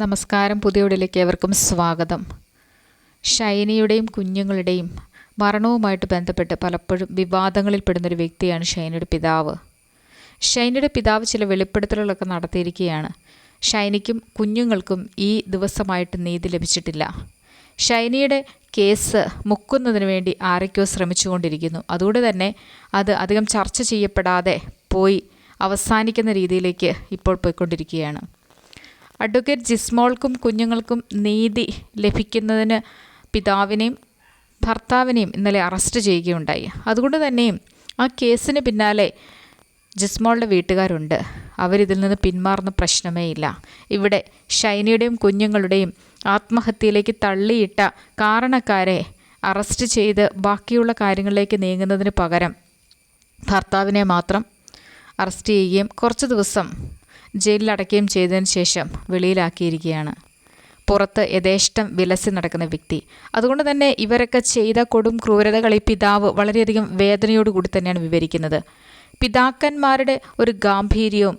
നമസ്കാരം പുതിയ വീടിലേക്ക് ഏവർക്കും സ്വാഗതം. ഷൈനയുടെയും കുഞ്ഞുങ്ങളുടെയും മരണവുമായിട്ട് ബന്ധപ്പെട്ട് പലപ്പോഴും വിവാദങ്ങളിൽ പെടുന്നൊരു വ്യക്തിയാണ് ഷൈനയുടെ പിതാവ്. ഷൈനയുടെ പിതാവ് ചില വെളിപ്പെടുത്തലുകളൊക്കെ നടത്തിയിരിക്കുകയാണ്. ഷൈനിക്കും കുഞ്ഞുങ്ങൾക്കും ഈ ദിവസമായിട്ട് നീതി ലഭിച്ചിട്ടില്ല. ഷൈനയുടെ കേസ് മുക്കുന്നതിന് വേണ്ടി ആരൊക്കെയോ ശ്രമിച്ചുകൊണ്ടിരിക്കുന്നു. അതുകൊണ്ട് തന്നെ അത് അധികം ചർച്ച ചെയ്യപ്പെടാതെ പോയി അവസാനിക്കുന്ന രീതിയിലേക്ക് ഇപ്പോൾ പോയിക്കൊണ്ടിരിക്കുകയാണ്. അഡ്വക്കേറ്റ് ജിസ്മോൾക്കും കുഞ്ഞുങ്ങൾക്കും നീതി ലഭിക്കുന്നതിന് പിതാവിനെയും ഭർത്താവിനെയും ഇന്നലെ അറസ്റ്റ് ചെയ്യുകയുണ്ടായി. അതുകൊണ്ട് തന്നെയും ആ കേസിന് പിന്നാലെ ജിസ്മോളുടെ വീട്ടുകാരുണ്ട്. അവരിതിൽ നിന്ന് പിന്മാറുന്ന പ്രശ്നമേ ഇല്ല. ഇവിടെ ഷൈനിയുടെയും കുഞ്ഞുങ്ങളുടെയും ആത്മഹത്യയിലേക്ക് തള്ളിയിട്ട കാരണക്കാരെ അറസ്റ്റ് ചെയ്ത് ബാക്കിയുള്ള കാര്യങ്ങളിലേക്ക് നീങ്ങുന്നതിന് പകരം ഭർത്താവിനെ മാത്രം അറസ്റ്റ് ചെയ്യുകയും കുറച്ച് ദിവസം ജയിലിലടയ്ക്കുകയും ചെയ്തതിന് ശേഷം വെളിയിലാക്കിയിരിക്കുകയാണ്. പുറത്ത് യഥേഷ്ടം വിലസി നടക്കുന്ന വ്യക്തി. അതുകൊണ്ട് തന്നെ ഇവരൊക്കെ ചെയ്ത കൊടും ക്രൂരതകൾ ഈ പിതാവ് വളരെയധികം വേദനയോടുകൂടി തന്നെയാണ് വിവരിക്കുന്നത്. പിതാക്കന്മാരുടെ ഒരു ഗാംഭീര്യവും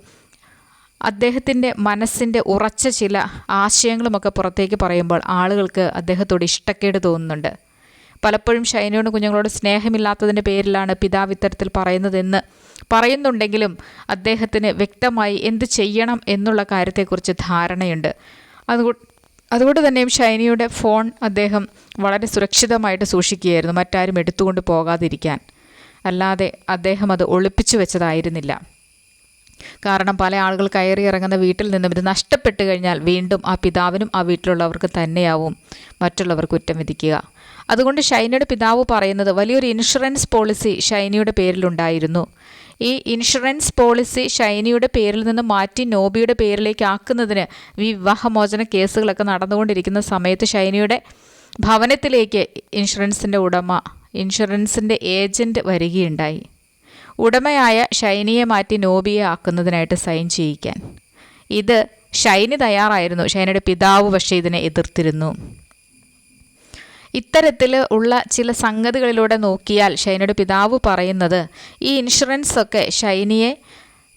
അദ്ദേഹത്തിന്റെ മനസ്സിന്റെ ഉറച്ച ചില ആശയങ്ങളുമൊക്കെ പുറത്തേക്ക് പറയുമ്പോൾ ആളുകൾക്ക് അദ്ദേഹത്തോട് ഇഷ്ടക്കേട് തോന്നുന്നുണ്ട്. പലപ്പോഴും ഷൈനയോട് കുഞ്ഞുങ്ങളോട് സ്നേഹമില്ലാത്തതിന്റെ പേരിലാണ് പിതാവ് ഇത്തരത്തിൽ പറയുന്നതെന്ന് പറയുന്നുണ്ടെങ്കിലും അദ്ദേഹത്തിന് വ്യക്തമായി എന്ത് ചെയ്യണം എന്നുള്ള കാര്യത്തെക്കുറിച്ച് ധാരണയുണ്ട്. അതുകൊണ്ട് അതുകൊണ്ട് തന്നെയും ഷൈനിയുടെ ഫോൺ അദ്ദേഹം വളരെ സുരക്ഷിതമായിട്ട് സൂക്ഷിക്കുകയായിരുന്നു മറ്റാരും എടുത്തുകൊണ്ട് പോകാതിരിക്കാൻ. അല്ലാതെ അദ്ദേഹം അത് ഒളിപ്പിച്ചു വെച്ചതായിരുന്നില്ല. കാരണം പല ആളുകൾ കയറി ഇറങ്ങുന്ന വീട്ടിൽ നിന്നും ഇത് നഷ്ടപ്പെട്ടു കഴിഞ്ഞാൽ വീണ്ടും ആ പിതാവിനും ആ വീട്ടിലുള്ളവർക്ക് തന്നെയാവും മറ്റുള്ളവർ കുറ്റം വിധിക്കുക. അതുകൊണ്ട് ഷൈനയുടെ പിതാവ് പറയുന്നത് വലിയൊരു ഇൻഷുറൻസ് പോളിസി ഷൈനിയുടെ പേരിലുണ്ടായിരുന്നു. ഈ ഇൻഷുറൻസ് പോളിസി ഷൈനിയുടെ പേരിൽ നിന്ന് മാറ്റി നോബിയുടെ പേരിലേക്ക് ആക്കുന്നതിന് വിവാഹമോചന കേസുകളൊക്കെ നടന്നുകൊണ്ടിരിക്കുന്ന സമയത്ത് ഷൈനിയുടെ ഭവനത്തിലേക്ക് ഇൻഷുറൻസിന്റെ ഉടമ ഇൻഷുറൻസിന്റെ ഏജന്റ് വരികയുണ്ടായി. ഉടമയായ ഷൈനിയെ മാറ്റി നോബിയെ ആക്കുന്നതിനായിട്ട് സൈൻ ചെയ്യിക്കാൻ. ഇത് ഷൈനി തയ്യാറായിരുന്നു. ഷൈനിയുടെ പിതാവ് പക്ഷേ ഇതിനെ എതിർത്തിരുന്നു. ഇത്തരത്തിൽ ഉള്ള ചില സംഗതികളിലൂടെ നോക്കിയാൽ ഷൈനയുടെ പിതാവ് പറയുന്നത് ഈ ഇൻഷുറൻസ് ഒക്കെ ഷൈനിയെ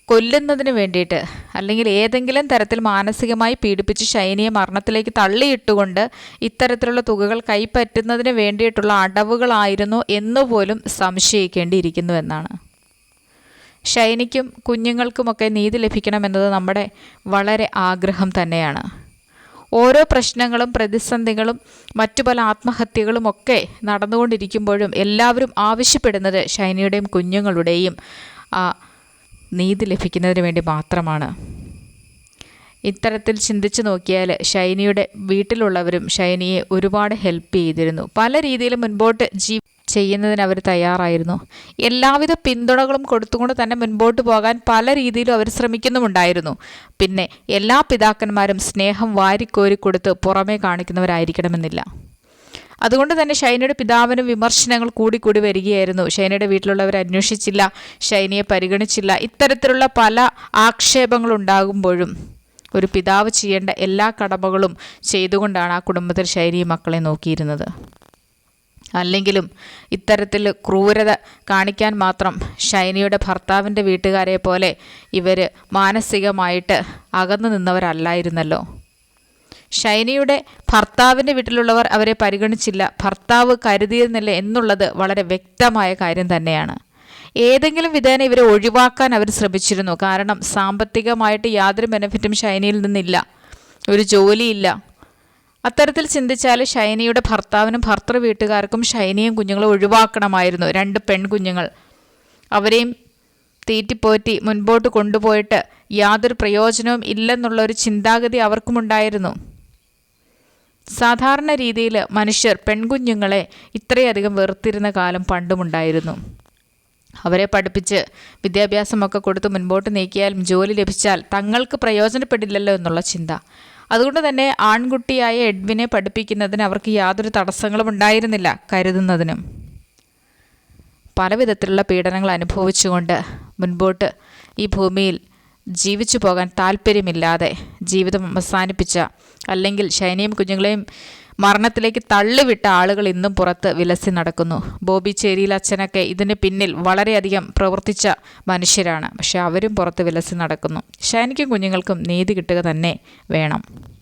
കൊല്ലുന്നതിന് വേണ്ടിയിട്ട് അല്ലെങ്കിൽ ഏതെങ്കിലും തരത്തിൽ മാനസികമായി പീഡിപ്പിച്ച് ഷൈനിയെ മരണത്തിലേക്ക് തള്ളിയിട്ടുകൊണ്ട് ഇത്തരത്തിലുള്ള തുകകൾ കൈപ്പറ്റുന്നതിന് വേണ്ടിയിട്ടുള്ള അടവുകളായിരുന്നു എന്നുപോലും സംശയിക്കേണ്ടിയിരിക്കുന്നു എന്നാണ്. ഷൈനിക്കും കുഞ്ഞുങ്ങൾക്കുമൊക്കെ നീതി ലഭിക്കണമെന്നത് നമ്മുടെ വളരെ ആഗ്രഹം തന്നെയാണ്. ഓരോ പ്രശ്നങ്ങളും പ്രതിസന്ധികളും മറ്റു പല ആത്മഹത്യകളും ഒക്കെ നടന്നുകൊണ്ടിരിക്കുമ്പോഴും എല്ലാവരും ആവശ്യപ്പെടുന്നത് ഷൈനിയുടെയും കുഞ്ഞുങ്ങളുടെയും നീതി ലഭിക്കുന്നതിന് വേണ്ടി മാത്രമാണ്. ഇത്തരത്തിൽ ചിന്തിച്ചു നോക്കിയാൽ ഷൈനിയുടെ വീട്ടിലുള്ളവരും ഷൈനിയെ ഒരുപാട് ഹെൽപ്പ് ചെയ്തിരുന്നു. പല രീതിയിലും മുൻപോട്ട് ജീ ചെയ്യുന്നതിന് അവർ തയ്യാറായിരുന്നു. എല്ലാവിധ പിന്തുണകളും കൊടുത്തുകൊണ്ട് തന്നെ മുൻപോട്ട് പോകാൻ പല രീതിയിലും അവർ ശ്രമിക്കുന്നുമുണ്ടായിരുന്നു. പിന്നെ എല്ലാ പിതാക്കന്മാരും സ്നേഹം വാരിക്കോരി കൊടുത്ത് പുറമേ കാണിക്കുന്നവരായിരിക്കണമെന്നില്ല. അതുകൊണ്ട് തന്നെ ഷൈനയുടെ പിതാവിന് വിമർശനങ്ങൾ കൂടിക്കൂടി വരികയായിരുന്നു. ഷൈനയുടെ വീട്ടിലുള്ളവർ അന്വേഷിച്ചില്ല ഷൈനയെ പരിഗണിച്ചില്ല. ഇത്തരത്തിലുള്ള പല ആക്ഷേപങ്ങളുണ്ടാകുമ്പോഴും ഒരു പിതാവ് ചെയ്യേണ്ട എല്ലാ കടമകളും ചെയ്തുകൊണ്ടാണ് ആ കുടുംബത്തിൽ ഷൈനിയും മക്കളെ നോക്കിയിരുന്നത്. അല്ലെങ്കിലും ഇത്തരത്തിൽ ക്രൂരത കാണിക്കാൻ മാത്രം ഷൈനിയുടെ ഭർത്താവിന്റെ വീട്ടുകാരെ പോലെ ഇവർ മാനസികമായിട്ട് അകന്നു നിന്നവരല്ലായിരുന്നല്ലോ. ഷൈനിയുടെ ഭർത്താവിന്റെ വീട്ടിലുള്ളവർ അവരെ പരിഗണിച്ചില്ല. ഭർത്താവ് കരുതിയിരുന്നില്ല എന്നുള്ളത് വളരെ വ്യക്തമായ കാര്യം തന്നെയാണ്. ഏതെങ്കിലും വിധേന ഇവരെ ഒഴിവാക്കാൻ അവർ ശ്രമിച്ചിരുന്നു. കാരണം സാമ്പത്തികമായിട്ട് യാതൊരു ബെനിഫിറ്റും ഷൈനിയിൽ നിന്നില്ല. ഒരു ജോലിയില്ല. അത്തരത്തിൽ ചിന്തിച്ചാൽ ഷൈനിയുടെ ഭർത്താവിനും ഭർത്തൃ വീട്ടുകാർക്കും ഷൈനിയും കുഞ്ഞുങ്ങളെ ഒഴിവാക്കണമായിരുന്നു രണ്ട് പെൺകുഞ്ഞുങ്ങൾ. അവരെയും തീറ്റിപ്പോറ്റി മുൻപോട്ട് കൊണ്ടുപോയിട്ട് യാതൊരു പ്രയോജനവും ഇല്ലെന്നുള്ള ഒരു ചിന്താഗതി അവർക്കുമുണ്ടായിരുന്നു. സാധാരണ രീതിയിൽ മനുഷ്യർ പെൺകുഞ്ഞുങ്ങളെ ഇത്രയധികം വെറുത്തിരുന്ന കാലം പണ്ടുമുണ്ടായിരുന്നു. അവരെ പഠിപ്പിച്ച് വിദ്യാഭ്യാസമൊക്കെ കൊടുത്ത് മുൻപോട്ട് നീക്കിയാലും ജോലി ലഭിച്ചാൽ തങ്ങൾക്ക് പ്രയോജനപ്പെടില്ലല്ലോ എന്നുള്ള ചിന്ത. അതുകൊണ്ട് തന്നെ ആൺകുട്ടിയായ എഡ്വിനെ പഠിപ്പിക്കുന്നതിന് അവർക്ക് യാതൊരു തടസ്സങ്ങളും ഉണ്ടായിരുന്നില്ല കരുതുന്നതിനും. പലവിധത്തിലുള്ള പീഡനങ്ങൾ അനുഭവിച്ചുകൊണ്ട് മുൻപോട്ട് ഈ ഭൂമിയിൽ ജീവിച്ചു പോകാൻ താല്പര്യമില്ലാതെ ജീവിതം അവസാനിപ്പിച്ച അല്ലെങ്കിൽ ശൈനിയും കുഞ്ഞുങ്ങളെയും മരണത്തിലേക്ക് തള്ളിവിട്ട ആളുകൾ ഇന്നും പുറത്ത് വിലസി നടക്കുന്നു. ബോബി ചേരിയിൽ അച്ഛനൊക്കെ ഇതിന് പിന്നിൽ വളരെയധികം പ്രവർത്തിച്ച മനുഷ്യരാണ്. പക്ഷെ അവരും പുറത്ത് വിലസി നടക്കുന്നു. ഷൈനിക്കും കുഞ്ഞുങ്ങൾക്കും നീതി കിട്ടുക തന്നെ വേണം.